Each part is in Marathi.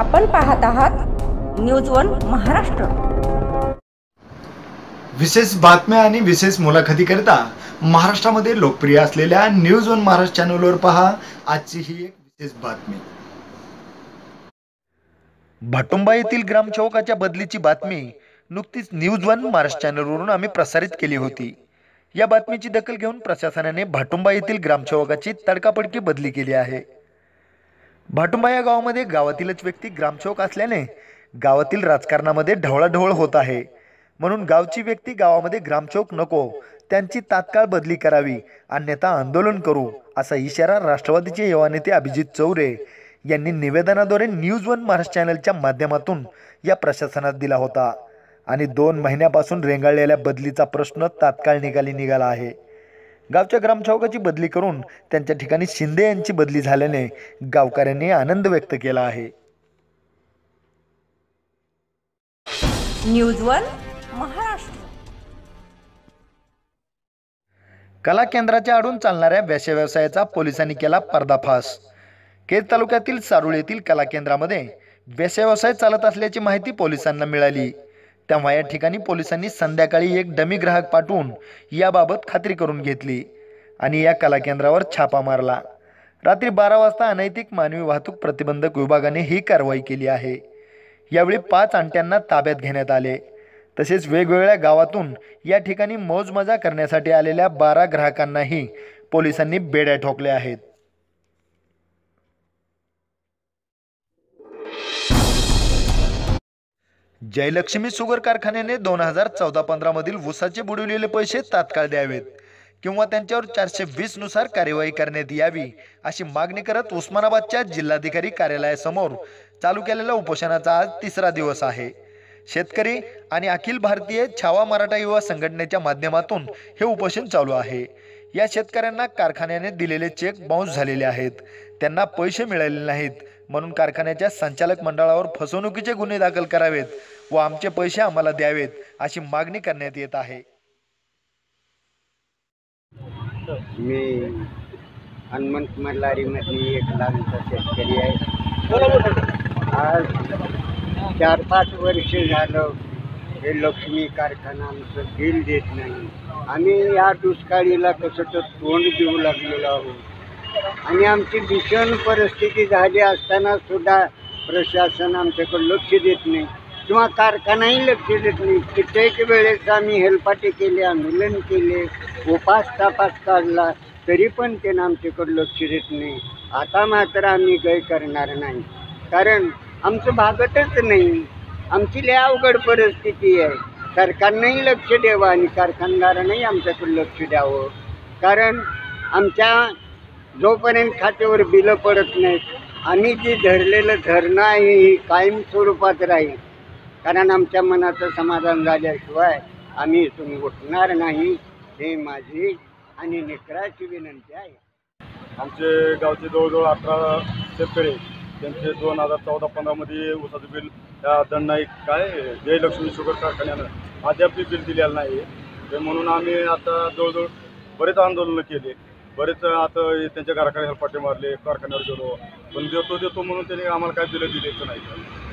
आपण पाहत आहात न्यूज वन महाराष्ट्र. विशेष बातम्या आणि विशेष मुलाखतीकरिता महाराष्ट्रामध्ये लोकप्रिय असलेल्या न्यूज वन महाराष्ट्र चॅनलवर पहा आजची ही एक विशेष बातमी. भाटुंबा येथील ग्रामसेवकाच्या बदलीची बातमी नुकतीच न्यूज वन महाराष्ट्र चॅनलवरून आम्ही प्रसारित केली होती. या बातमीची दखल घेऊन प्रशासनाने भाटुंबा येथील ग्रामसेवकाची तडकापडकी बदली केली आहे. भाटुंबा या गावामध्ये गावातीलच व्यक्ती ग्रामसेवक असल्याने गावातील राजकारणामध्ये ढवळाढवळ होत आहे. म्हणून गावची व्यक्ती गावामध्ये ग्रामसेवक नको त्यांची तात्काळ बदली करावी अन्यथा आंदोलन करू असा इशारा राष्ट्रवादीचे युवा नेते अभिजित चौरे यांनी निवेदनाद्वारे न्यूज वन महाराष्ट्र चॅनलच्या माध्यमातून या प्रशासनात दिला होता. आणि दोन महिन्यापासून रेंगाळलेल्या बदलीचा प्रश्न तात्काळ निकाली निघाला आहे. गावच्या ग्रामसेवकाची बदली करून त्यांच्या ठिकाणी शिंदे यांची बदली झाल्याने गावकऱ्यांनी आनंद व्यक्त केला आहे. News one Maharashtra. कला केंद्राच्या आडून चालणाऱ्या व्यासे व्यवसायाचा पोलिसांनी केला पर्दाफाश. केज तालुक्यातील सारुळ येथील कला केंद्रामध्ये व्यासे व्यवसाय चालत असल्याची माहिती पोलिसांना मिळाली. तेव्हा या ठिकाणी पोलिसांनी संध्याकाळी एक डमी ग्राहक पाठवून याबाबत खात्री करून घेतली आणि या कला केंद्रावर छापा मारला. रात्री बारा वाजता अनैतिक मानवी वाहतूक प्रतिबंधक विभागाने ही कारवाई केली आहे. यावेळी पाच अंट्यांना ताब्यात घेण्यात आले. तसेच वेगवेगळ्या गावातून या ठिकाणी मौजमजा करण्यासाठी आलेल्या बारा ग्राहकांनाही पोलिसांनी बेड्या ठोकल्या आहेत. जयलक्ष्मी सुगर कारखान्याने दोन हजार चौदा पंधरा मधील ऊसाचे बुडवलेले पैसे तात्काळ द्यावेत किंवा त्यांच्यावर चारशे वीसनुसार कार्यवाही करण्यात यावी अशी मागणी करत उस्मानाबादच्या जिल्हाधिकारी कार्यालयासमोर चालू केलेल्या उपोषणाचा आज तिसरा दिवस आहे. शेतकरी आणि अखिल भारतीय छावा मराठा युवा संघटनेच्या माध्यमातून हे उपोषण चालू आहे. या शेतकऱ्यांना कारखान्याने दिलेले चेक बाउन्स झालेले आहेत. त्यांना पैसे मिळाले नाहीत. म्हणून कारखान्याच्या संचालक मंडळावर फसवणुकीचे गुन्हे दाखल करावेत व आमचे पैसे आम्हाला द्यावेत अशी मागणी करण्यात येत आहे. मी हनुमंत मल्हारीमध्ये एक लहानचा शेतकरी आहे. आज चार पाच वर्ष झालं हे लक्ष्मी कारखाना आमचं बिल देत नाही. आम्ही या दुष्काळीला कसं तर तोंड देऊ लागलेलो आहोत. आणि आमची भीषण परिस्थिती झाली असताना सुद्धा प्रशासन आमच्याकडे लक्ष देत नाही. किंवा कारखानाही लक्ष देत नाही. कित्येक वेळेस आम्ही हेलपाटे केले आंदोलन केले उपास तापास काढला तरी पण त्यानं आमच्याकडे लक्ष देत नाही. आता मात्र आम्ही गय करणार नाही. कारण आमचं भागतच नाही. आमची लय अवघड परिस्थिती आहे. सरकारनंही लक्ष द्यावं आणि कारखानदारांनाही आमच्याकडे लक्ष द्यावं. कारण आमच्या जोपर्यंत खात्यावर बिलं पडत नाहीत आम्ही जी धरलेलं धरणं आहे ही कायम स्वरूपात राहील. कारण आमच्या मनाचं समाधान झाल्याशिवाय आम्ही इथून उठणार नाही हे माझी आणि निकराची विनंती आहे. आमचे गावचे जवळजवळ अठरा शेतकरी त्यांचे दोन हजार चौदा पंधरामध्ये ऊसाचं बिल त्या दंडाई काय जयलक्ष्मी शुगर कारखान्यानं अद्याप बिल दिलेलं नाही ते म्हणून आम्ही आता जवळजवळ बरेच आंदोलनं केले. बरेच आता त्यांच्या कारखान्याला पाठी मारले कारखान्यावर गेलो. पण देतो देतो म्हणून त्यांनी आम्हाला काय दिलं दिलेचं नाही.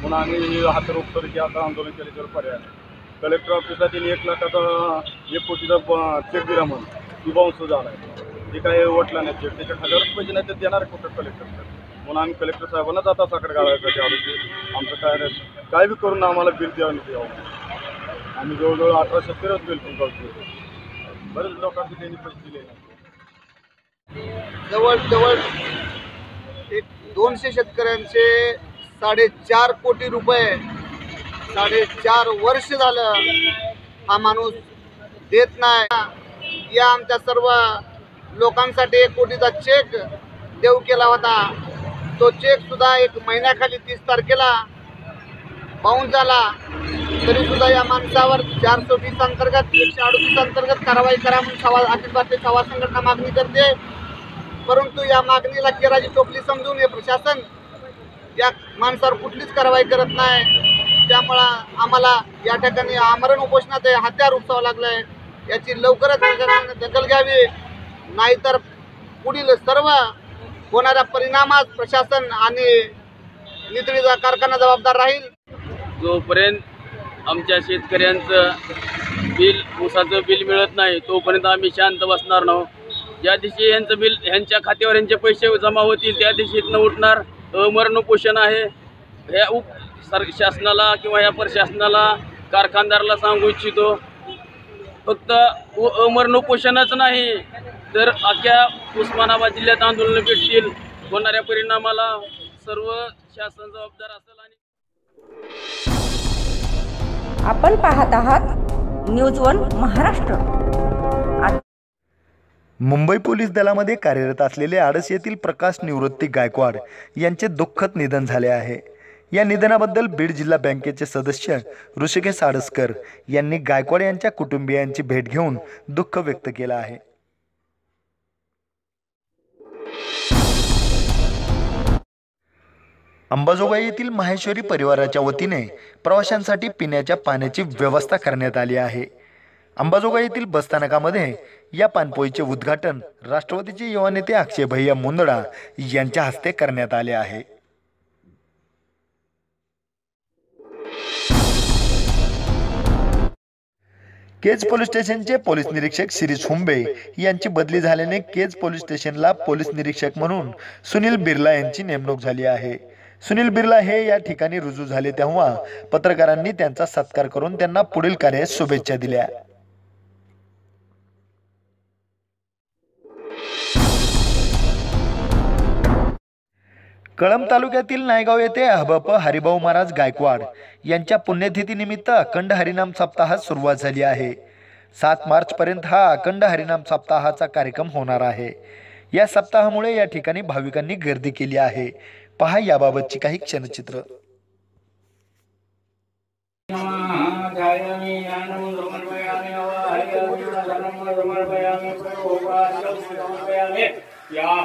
म्हणून आम्ही हात रोखतो की आता आंदोलन केल्याच्यावर पर्याय कलेक्टर ऑफिसला त्यांनी एक लाखाचा एक कोटीचा चेक दिला म्हणून. ती बाउन्स झाला आहे ते काय वटला नाही चेक त्याच्या हजारच पैसे नाही तर देणार कुठं कलेक्टर म्हणून आम्ही कलेक्टर साहेबांना जाता साकडे घालायचं आलो आमचं काय काय बी करून आम्हाला बिल द्यावं नाही द्यावं. आम्ही जवळजवळ अठराशे तेराच बिल पण करतो बरेच लोकांचे त्यांनी पैसे दिले. नाही जवळजवळ एक दोनशे शेतकऱ्यांचे साडेचार कोटी रुपये साडेचार वर्ष झालं हा माणूस देत नाही. या आमच्या सर्व लोकांसाठी एक कोटीचा चेक देऊ केला होता. तो चेक सुद्धा एक महिन्याखाली तीस तारखेला पाहून झाला. तरी सुद्धा या माणसावर चारशे वीस अंतर्गत एकशे अडतीस अंतर्गत कारवाई करा म्हणून सवा अखिल भारतीय सवा संघटना मागणी करते. परंतु या मागणीला केराजी टोपली समजून हे प्रशासन या माणसावर कुठलीच कारवाई करत नाही. त्यामुळं आम्हाला या ठिकाणी आमरण उपोषणाचं हत्यार उपसावं लागलं आहे याची लवकरच दखल घ्यावी. नाहीतर पुढील सर्व होणाऱ्या परिणामात प्रशासन आणि नितळीचा कारखाना जबाबदार राहील. जोपर्यंत आमच्या शेतकऱ्यांचं बिल ऊसाचं बिल मिळत नाही तोपर्यंत आम्ही शांत बसणार नाही. ज्या दिवशी यांचं बिल ह्यांच्या खात्यावर यांचे पैसे जमा होतील त्या दिवशी इथनं उठणार मरणपोषण आहे. ह्या उप सर शासनाला किंवा या प्रशासनाला कारखानदाराला सांगू इच्छितो फक्त अमरण उपोषणच नाही तर अख्या उस्मानाबाद जिल्ह्यात आंदोलनं भेटतील. होणाऱ्या परिणामाला सर्व शासन जबाबदार असेल आणि आपण पाहत आहात news one Maharashtra. Mumbai police दलामध्ये कार्यरत असलेले आडस येथील प्रकाश निवृत्ती गायकवाड यांचे दुःखद निधन झाले आहे. या निधनाबद्दल बीड जिल्हा बँकेचे सदस्य ऋषिकेश आडसकर यांनी गायकवाड यांच्या कुटुंबियांची भेट घेऊन दुःख व्यक्त केलं आहे. अंबाजोगाई येथील माहेश्वरी परिवाराच्या वतीने प्रवाशांसाठी पिण्याच्या पाण्याची व्यवस्था करण्यात आली आहे. अंबाजोगाई येथील बसस्थानकामध्ये या पानपोईचे उद्घाटन राष्ट्रवादीचे युवा नेते अक्षय भैया मुंदडा यांच्या हस्ते करण्यात आले आहे. केज पोलीस स्टेशनचे पोलीस निरीक्षक शिरीष हुंबे यांची बदली झाल्याने केज पोलीस स्टेशनला पोलीस निरीक्षक म्हणून सुनील बिर्ला यांची नेमणूक झाली आहे. सुनील बिर्ला हे या ठिकाणी रुजू झाले तेव्हा पत्रकारांनी त्यांचा सत्कार करून त्यांना पुढील कार्यास शुभेच्छा दिल्या. कळंब तालुक्यातील नायगाव येथे हबप हरिभाऊ महाराज गायकवाड यांच्या पुण्यतिथीनिमित्त अखंड हरिनाम सप्ताहात सुरुवात झाली आहे. सात मार्चपर्यंत हा अखंड हरिनाम सप्ताहाचा कार्यक्रम होणार आहे. या सप्ताहामुळे या ठिकाणी भाविकांनी गर्दी केली आहे. पहा याबाबतची काही क्षणचित्र. या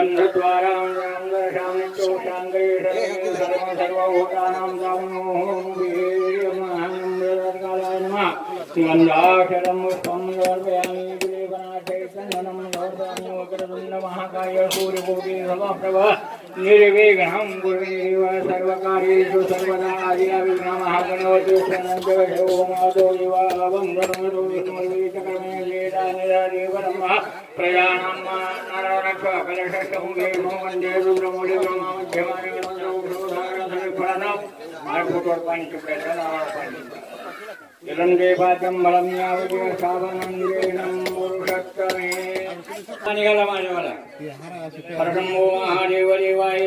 गन्धद्वारां रां दर्शामित्योषाङ्गेषु सर्वभूतानां दामनोहंकालाय नमः गन्धाक्षरं पुष्पं समर्पयामि देवनाथेसन्दनं समर्पयामि वक्रतुण्डमहाकाय सूर्यकोटि निर्विघ्नं गुरुदेव सर्वकार्येषु सर्वदा आर्याविघ्नमः गणवतो शरणं देवो मातो दिवा अवं गणवतो विष्णुर्वीतकर्मे இளந்தேபாத்தம் பலம் யாவது சாதனம் புருஷத்தமே பரடம்போ மகாதேவரிவாய்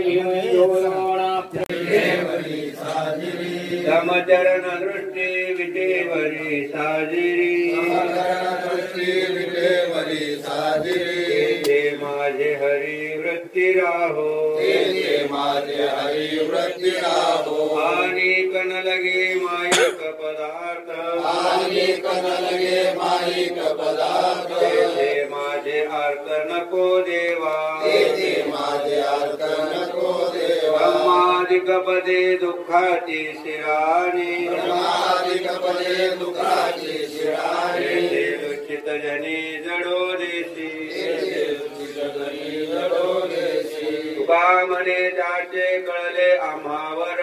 சமச்சரண திருஷ்டி விதேவரி சாதிரி आणि कन लगे मायक पदार्थ। ते माझे अर्थ नको देवा। ब्रह्मादिक पदे दुःखाची शिराणी। ते दुःखित जनी जडो देशी तुका म्हणे जाचे कळले आम्हावर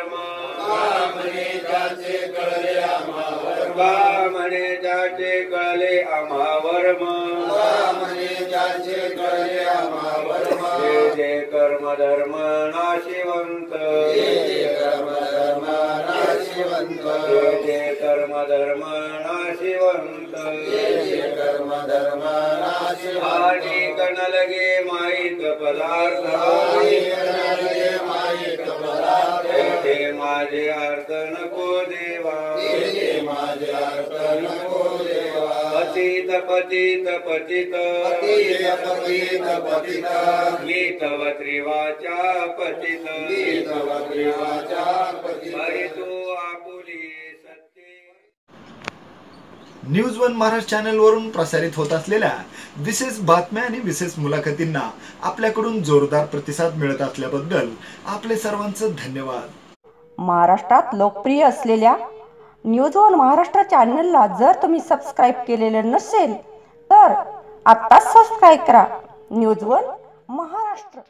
तुका म्हणे जाचे कळले आम्हावर जे जे कर्म धर्म नाशिवंत. जे जे कर्म धर्म नाशिवंत. आणि कण लगे माईक पदार्थ ते माझे अर्थ नको देवा. अति पतित पतित पतित. मी तव त्रिवाचा पतित. हरि तू आपुली न्यूज वन महाराष्ट्र चॅनलवरून प्रसारित होत असलेल्या विशेष बातम्या आणि विशेष मुलाखतींना आपल्याकडून जोरदार प्रतिसाद मिळत असल्याबद्दल आपले सर्वांचं धन्यवाद. महाराष्ट्रात लोकप्रिय असलेल्या न्यूज वन महाराष्ट्र चॅनलला जर तुम्ही सबस्क्राईब केलेलं नसेल तर आत्ताच सबस्क्राईब करा. News one Maharashtra.